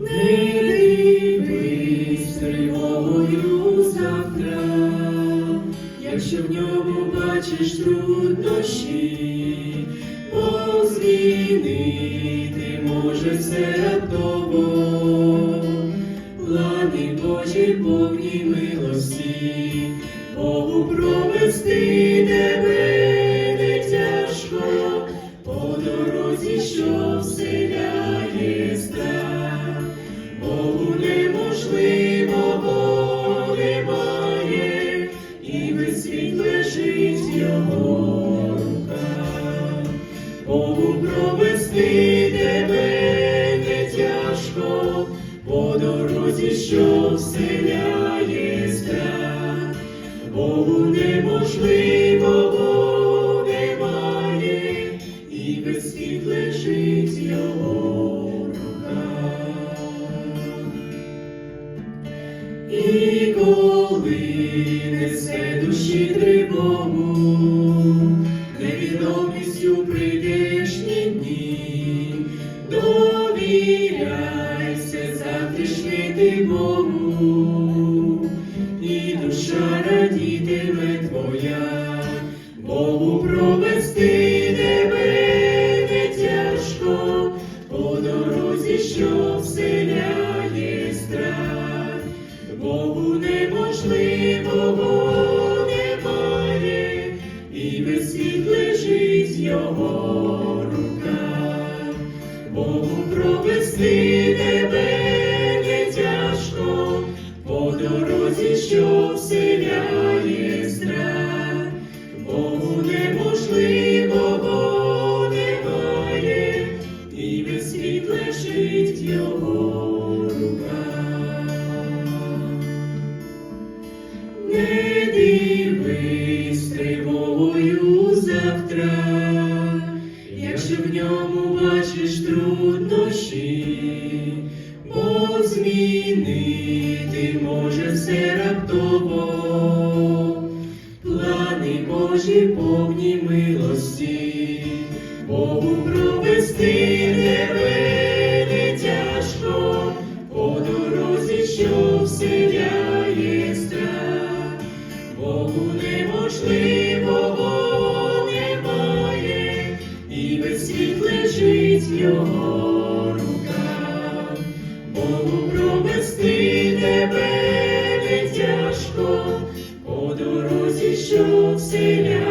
не дивись тривогою завтра, якщо в ньому бачиш труднощі, бо може все раптово, плани Божі повні милості, Богу провести тебе тяжко, по дорозі, що вселяє. По дорозі, що вселяє страх. Богу неможливого немає, і весь світ лежить його руках. І коли несе душі тривогу, невідомістю прийдешні довіряйся Богу, і душа радітиме твоя, Богу провести тебе не тяжко, по дорозі, що вселяє страх. Богу неможливого немає, і весь світ лежить його руках. Богу провести дорозі, що вселяє страх. Богу неможливого немає, і весь світ лежить його руках. Не дивись тривогою завтра, якщо в ньому бачиш труднощі, Божі повні милості, Богу провести тебе тяжко, по дорозі, що вселяє страх, Богу неможливого немає, і весь світ лежить в його руках, Богу що вселяє